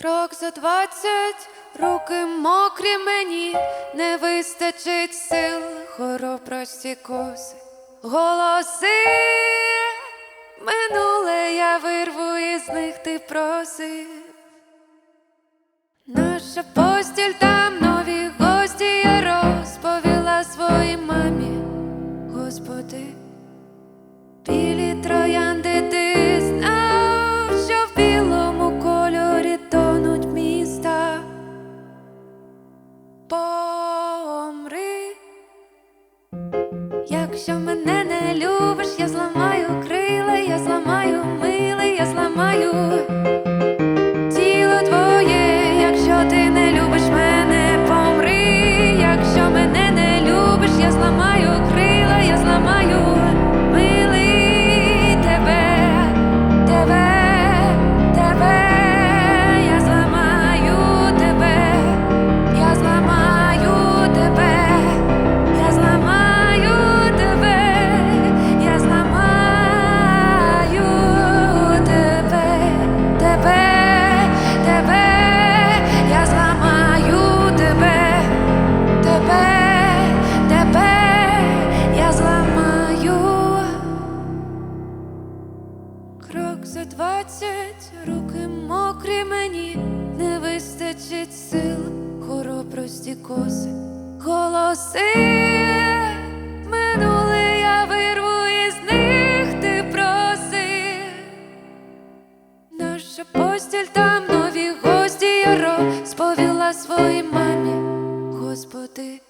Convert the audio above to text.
Крок за двадцять, руки мокрі мені, не вистачить сил, хоробрості коси, голоси минуле я вирву із них ти просив. Наша постіль там якщо мене не любиш, я зламаю крила, Крок за двадцять, руки мокрі мені, не вистачить сил, хоробрості коси, голоси минуле я вирву із них ти просив. Наша постіль там нові гості я розповіла своїй мамі, Господи.